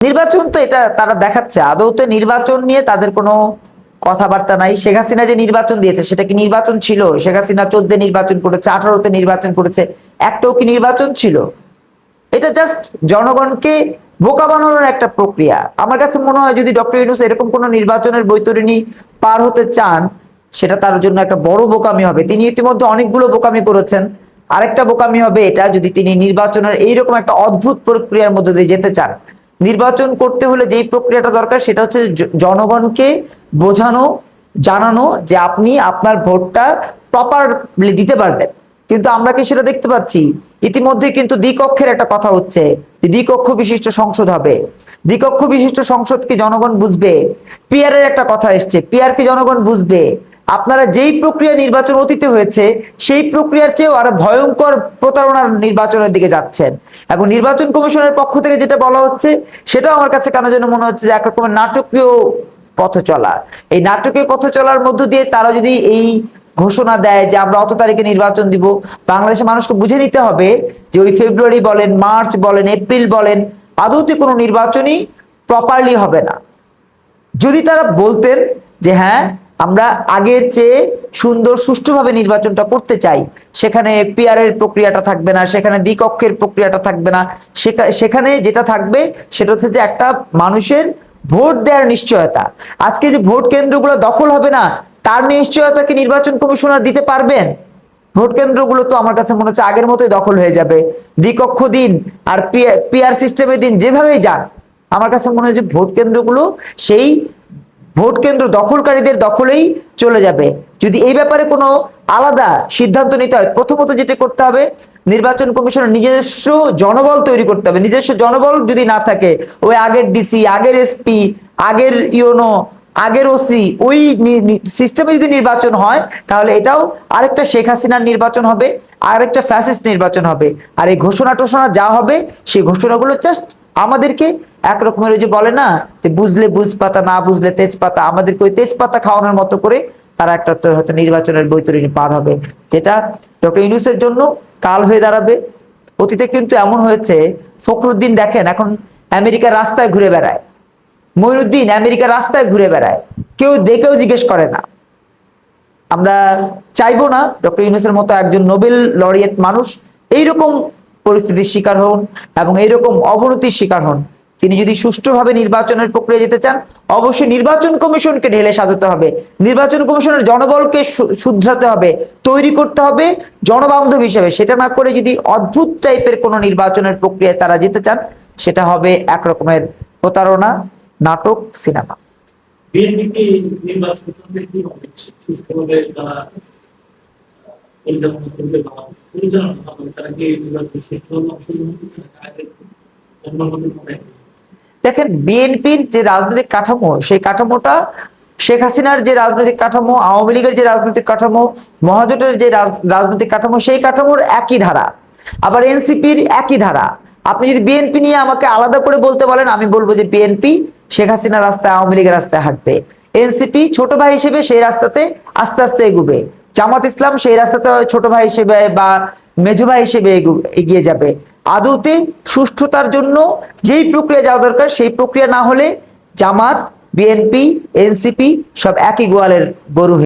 নির্বাচন তো এটা তারা দেখাচ্ছে। আদৌ তো নির্বাচন নিয়ে তাদের কোনো কথাবার্তা নাই। শেখ হাসিনা যে নির্বাচন দিয়েছে, সেটা কি নির্বাচন ছিল? শেখ হাসিনা চোদ্দে নির্বাচন করেছে, আঠারোতে নির্বাচন করেছে, একটাও কি নির্বাচন ছিল? এটা জাস্ট জনগণকে বোকা বানানোর একটা প্রক্রিয়া। আমার কাছে মনে হয় যদি ডক্টর ইউনুস এরকম কোন নির্বাচনের বৈতরণী পার হতে চান, সেটা তার জন্য একটা বড় বোকামি হবে। তিনি ইতিমধ্যে অনেকগুলো বোকামি করেছেন। আরেকটা বোকামি হবে এটা, যদি তিনি নির্বাচনের এইরকম একটা অদ্ভুত প্রক্রিয়ার মধ্যে দিয়ে যেতে চান নির্বাচন করতে হলে যেই প্রক্রিয়াটা দরকার সেটা হচ্ছে জনগণকে বোঝানো, জানানো যে আপনি আপনার ভোটটা প্রপারলি দিতে পারবেন। কিন্তু আমরা কি সেটা দেখতে পাচ্ছি? ইতিমধ্যে কিন্তু দ্বিকক্ষের একটা কথা হচ্ছে দ্বিকক্ষ বিশিষ্ট সংসদ হবে। দ্বিকক্ষ বিশিষ্ট সংসদ কি জনগণ বুঝবে? পিয়ার এর একটা কথা এসছে। পিয়ার কি জনগণ বুঝবে? আপনারা যেই প্রক্রিয়া নির্বাচন অতীতে হয়েছে, সেই প্রক্রিয়ার চেয়েও আরও ভয়ঙ্কর প্রতারণার নির্বাচনের দিকে যাচ্ছেন। এবং নির্বাচন কমিশনের পক্ষ থেকে যেটা বলা হচ্ছে, সেটাও আমার কাছে কেন যেন মনে হচ্ছে যে এক রকমের নাটকীয় পথ চলা এই নাটকীয় পথ চলার মধ্য দিয়ে তারা যদি এই ঘোষণা দেয় যে আমরা অত তারিখে নির্বাচন দিব, বাংলাদেশের মানুষকে বুঝে নিতে হবে যে ওই ফেব্রুয়ারি বলেন, মার্চ বলেন, এপ্রিল বলেন, আদৌতে কোনো নির্বাচনই প্রপারলি হবে না। যদি তারা বলতেন যে হ্যাঁ আমরা আগের চেয়ে সুন্দর, সুষ্ঠুভাবে নির্বাচনটা করতে চাই। সেখানে পিয়ারের প্রক্রিয়াটা থাকবে না, সেখানে দ্বিকক্ষের প্রক্রিয়াটা থাকবে না। সেখা- সেখানে যেটা থাকবে সেটা হচ্ছে যে একটা মানুষের ভোট দেওয়ার নিশ্চয়তা। আজকে যে ভোট কেন্দ্রগুলো দখল হবে না, তার নিশ্চয়তা কি নির্বাচন কমিশনার দিতে পারবেন? ভোট কেন্দ্রগুলো তো আমার কাছে মনে হচ্ছে আগের মতোই দখল হয়ে যাবে। দ্বিকক্ষ দিন আর পিআর সিস্টেমের দিন যেভাবেই যান আমার কাছে মনে হয় যে ভোট কেন্দ্রগুলো সেই ভোট কেন্দ্র দখলকারীদের দখলেই চলে যাবে। যদি এই ব্যাপারে কোনো আলাদা সিদ্ধান্ত নিতে হয়, প্রথমত যেটা করতে হবে, নির্বাচন কমিশনের নিজস্ব জনবল তৈরি করতে হবে। নিজস্ব জনবল যদি না থাকে, ওই আগের ডিসি, আগের এসপি, আগের ইউনো আগের ওসি, ওই সিস্টেমে যদি নির্বাচন হয়, তাহলে এটাও আরেকটা শেখ হাসিনার নির্বাচন হবে, আরেকটা ফ্যাসিস্ট নির্বাচন হবে। আর এই ঘোষণা টোষণা যা হবে, সেই ঘোষণাগুলো জাস্ট আমাদেরকে একরকমের ওই যে বলে না যে বুঝলে বুঝপাতা, না বুঝলে তেজপাতা, আমাদেরকে ওই তেজপাতা খাওয়ানোর মতো করে তারা একটা হয়তো নির্বাচনের বৈতরণী পার হবে। যেটা ডক্টর ইউনুসের জন্য কাল হয়ে দাঁড়াবে। অতীতে কিন্তু এমন হয়েছে, ফখরুদ্দিন দেখেন এখন আমেরিকার রাস্তায় ঘুরে বেড়ায়। মইনুদ্দিন আমেরিকার রাস্তায় ঘুরে বেড়ায়। কেউ দেখেও জিজ্ঞেস করে না। আমরা চাইব না ডক্টর ইউনুসের মতো একজন নোবেল লরিয়েট মানুষ। এইরকম পরিস্থিতির শিকার হন এবং এইরকম অবনতির শিকার হন। তিনি যদি সুষ্ঠুভাবে নির্বাচনের প্রক্রিয়া যেতে চান, অবশ্যই নির্বাচন কমিশনকে ঢেলে সাজাতে হবে। নির্বাচন কমিশনের জনবলকে শুধরাতে হবে, তৈরি করতে হবে জনবান্ধব হিসেবে। সেটা না করে যদি অদ্ভুত টাইপের কোনো নির্বাচনের প্রক্রিয়ায় তারা যেতে চান, সেটা হবে একরকমের প্রতারণা, নাটক, সিনেমা করবে কি হবে সুষ্ঠুভাবে তারা পরিচালনা করবে বা পরিচালনা হবে তারা কি সুষ্ঠুভাবে অংশগ্রহণ করবে দেখেন, বিএনপির যে রাজনৈতিক কাঠামো, সেই কাঠামোটা শেখ হাসিনার যে রাজনৈতিক কাঠামো, আওয়ামী লীগের যে রাজনৈতিক কাঠামো, মহাজোটের যে রাজ- রাজনৈতিক কাঠামো, সেই কাঠামোর একই ধারা। আবার এনসিপির একই ধারা। আপনি যদি বিএনপি নিয়ে আমাকে আলাদা করে বলতে বলেন, আমি বলব যে বিএনপি শেখ হাসিনার রাস্তায়, আওয়ামী লীগের রাস্তায় হাঁটবে। এনসিপি ছোট ভাই হিসেবে সেই রাস্তাতে আস্তে আস্তে এগুবে। জামাত ইসলাম সেই রাস্তাতে ছোট ভাই হিসেবে বা মেজো ভাই হিসেবে এগিয়ে যাবে। আদৌতে সুষ্ঠুতার জন্য যেই প্রক্রিয়া যাওয়া দরকার, সেই প্রক্রিয়া না হলে জামাত, বিএনপি, এনসিপি সব একই গোয়ালের গরু